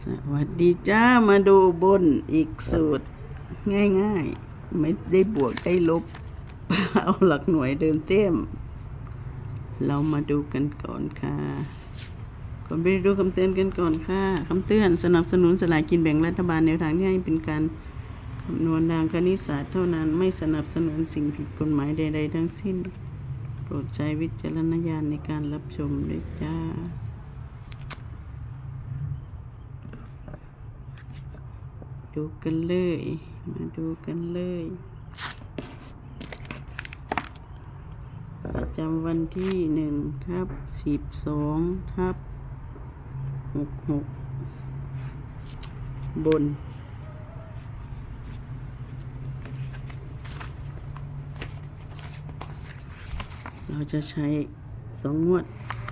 สวัสดีจ้ามาดูบนอีกสูตร ง่ายๆ ไม่ได้บวกได้ลบ เอาหลักหน่วยเดิมเต็ม เรามาดูกันก่อนค่ะก่อนไปดูคำเตือนกันก่อนค่ะคำเตือนสนับสนุนสลากกินแบ่งรัฐบาลแนวทางที่ให้เป็นการคำนวณทางคณิตศาสตร์เท่านั้นไม่สนับสนุนสิ่งผิดกฎหมายใด ๆ ทั้งสิ้น โปรดใช้วิจารณญาณในการรับชมด้วยจ้า ดูกันเลย มาดูกันเลยประจำวันที่หนึ่งทับสิบสองทับหกหกบน เราจะใช้สองงวด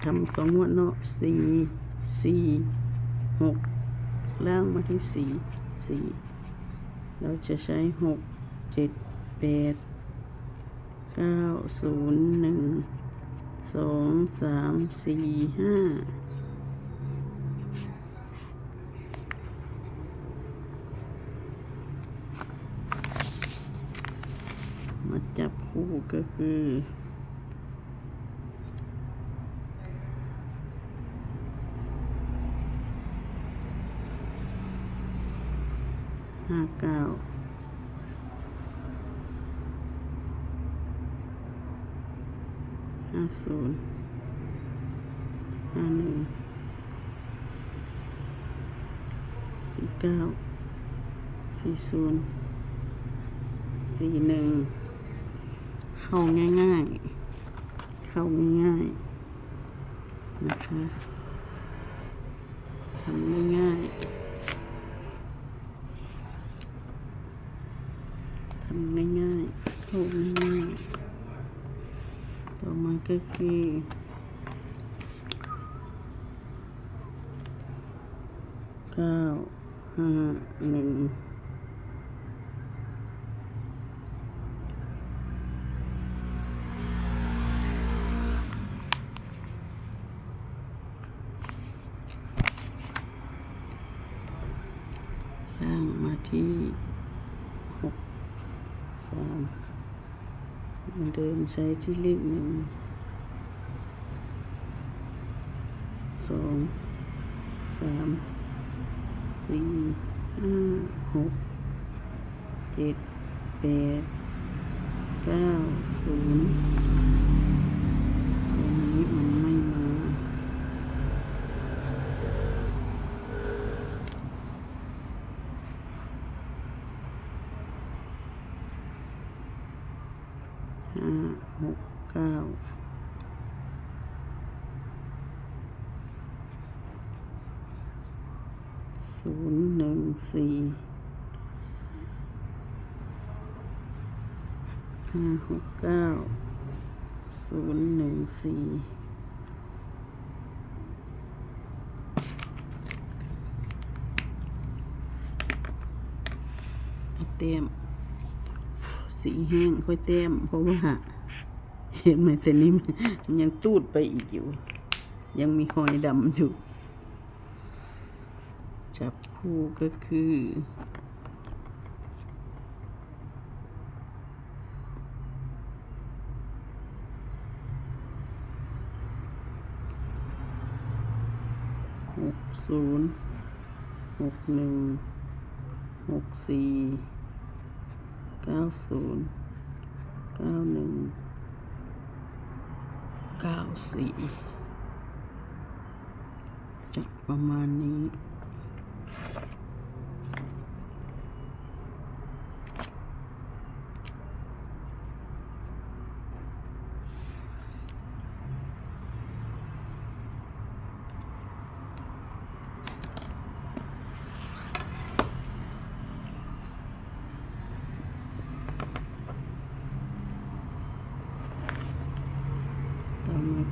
ทำสองงวดเนาะสี่สี่หกล่างมาที่สี่ สี่เราจะใช้หกเจ็ดแปดเก้าศูนย์หนึ่งสองสามสี่ห้ามาจับคู่ก็คือ เก้าห้าศูนย์ห้าหนึ่งสี่เก้าสี่ศูนย์สี่หนึ่งเข้าง่ายๆ เข้าง่ายๆ นะคะทำง่ายๆ ทำง่ายๆเข้าง่ายๆต่อมาก็คือเก้าห้าหนึ่งล่างมาที่ สามเหมือนเดิมใช้ที่เลขหนึ่งสองสามสี่ห้าหกเจ็ดแปดเก้าศูนย์ตรงนี้มันไม่มา ห้า หกเก้าศูนย์หนึ่งสี่ห้าหกเก้าศูนย์หนึ่งสี่เต็มสีแห้งค่อยเต็มเพราะว่า เห็นไหมเส้นนี้มันยังตูดไปอีกอยู่ ยังมีหอยดำอยู่ จับคู่ก็คือหกศูนย์หกหนึ่งหกสี่เก้าศูนย์เก้าหนึ่ง เก้าสี่จัดประมาณนี้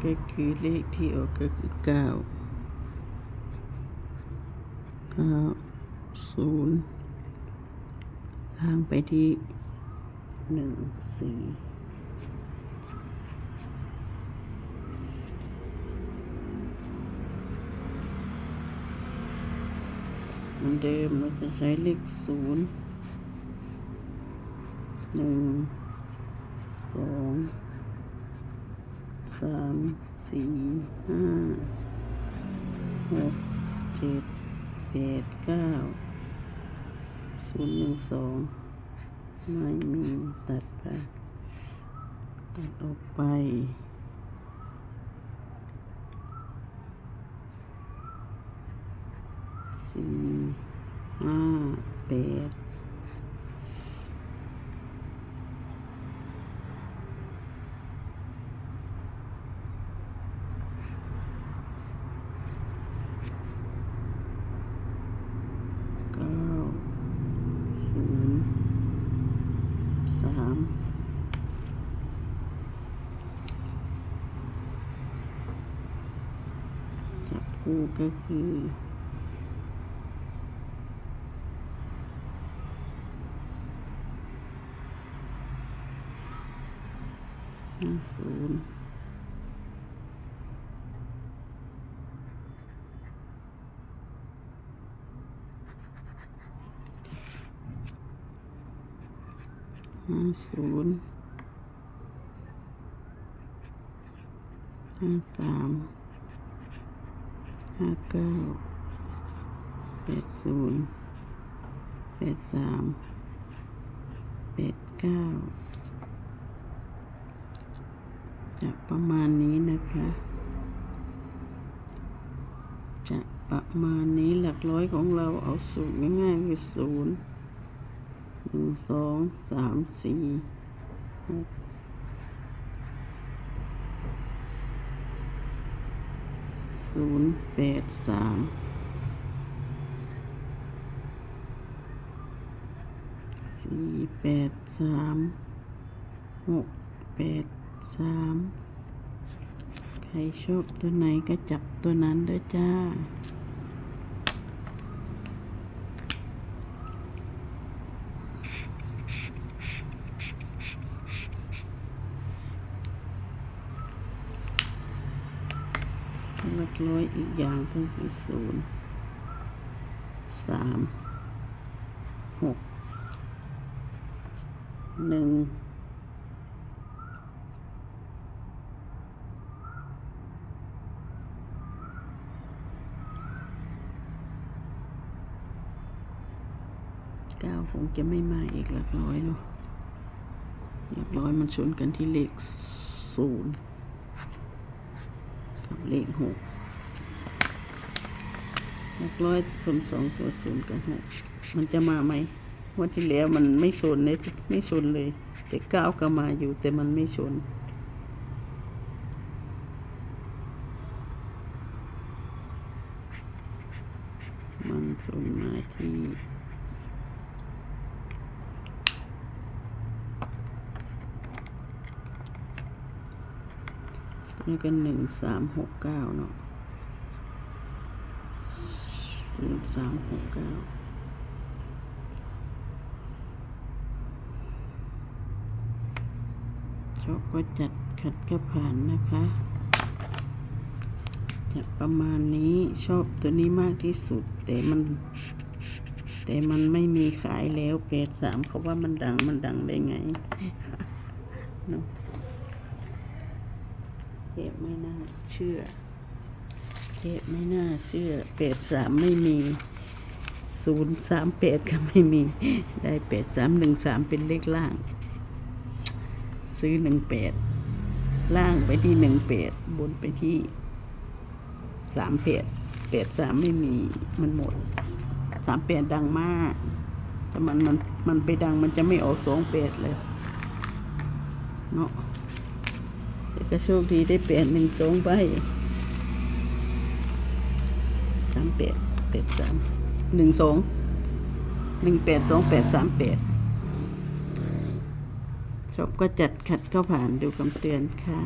ก็คือเลขที่ออกก็คือเก้าเก้าศูนย์ทางไปที่หนึ่งสี่เหมือนเดิมเราจะใช้เลขศูนย์หนึ่งสอง สามสี่ห้าหกเจ็ดแปดเก้าศูนย์หนึ่งสองไม่มีตัดไปตัดออกไป สี่ห้าแปดเก้าศูนย์สามจับคู่ ก็คือห้าศูนย์ห้าศูนย์ห้าสาม ห้าเก้าแปดศูนย์แปดสามแปดเก้าจะประมาณนี้นะคะ จะประมาณนี้หลักร้อยของเราเอาสูตรง่ายๆคือศูนย์หนึ่งสองสามสี่หก ศูนย์แปดสามสี่แปดสามหกแปดสามใครชอบตัวไหนก็จับตัวนั้นเด้อจ้า หลักร้อยอีกอย่างก็คือศูนย์สามหกหนึ่งเก้าคงจะไม่มาอีกหลักร้อยเนาะหลักร้อยมันชนกันที่เลขศูนย์ เลขหกหกร้อยส่วนสองตัวศูนย์กับหกมันจะมาไหมวันที่แล้วมันไม่ชนเลยไม่ชนเลย แต่เก้าก็มาอยู่แต่มันไม่ชนมันชนมาที่ นี่ก็หนึ่งสามหกเก้าเนาะหนึ่งสามหกเก้าชอบก็จัดขัดก็ผ่านนะคะจะประมาณนี้ชอบตัวนี้มากที่สุด แต่มัน แต่มันไม่มีขายแล้วเปดสามเขาว่ามันดังมันดังได้ไงเนาะ เทพไม่น่าเชื่อเทพไม่น่าเชื่อแปดสามไม่มีศูนย์สามแปดก็ไม่มี ได้แปดสามหนึ่งสามเป็นเลขล่าง ซื้อหนึ่งแปดล่างไปที่หนึ่งแปดบนไปที่สามแปดแปดสามไม่มีมันหมดสามแปดดังมากถ้ามันมันมันไปดังมันจะไม่ออกสองแปดเลยเนาะ ก็โชคดีได้แปดหนึ่งสองใบสามแปดแปดสามหนึ่งสองหนึ่งแปดสองแปดสามแปดชอบก็จัดขัดก็ผ่านดูคำเตือนค่ะ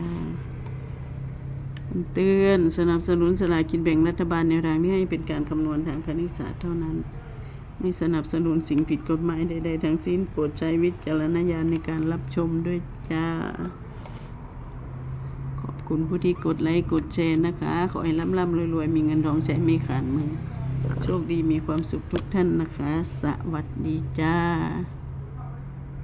คำเตือนสนับสนุนสลากกินแบ่งรัฐบาลในทางนี้ให้เป็นการคำนวณทางคณิตศาสตร์เท่านั้น ไม่สนับสนุนสิ่งผิดกฎหมายใดๆทั้งสิ้นโปรดใช้วิจารณญาณในการรับชมด้วยจ้า คุณผู้ที่กดไลค์กดแชร์นะคะ ขอให้ร่ำร่ำรวยๆ มีเงินทองใช้ไม่ขาดมือ โชคดีมีความสุขทุกท่านนะคะ สวัสดีจ้า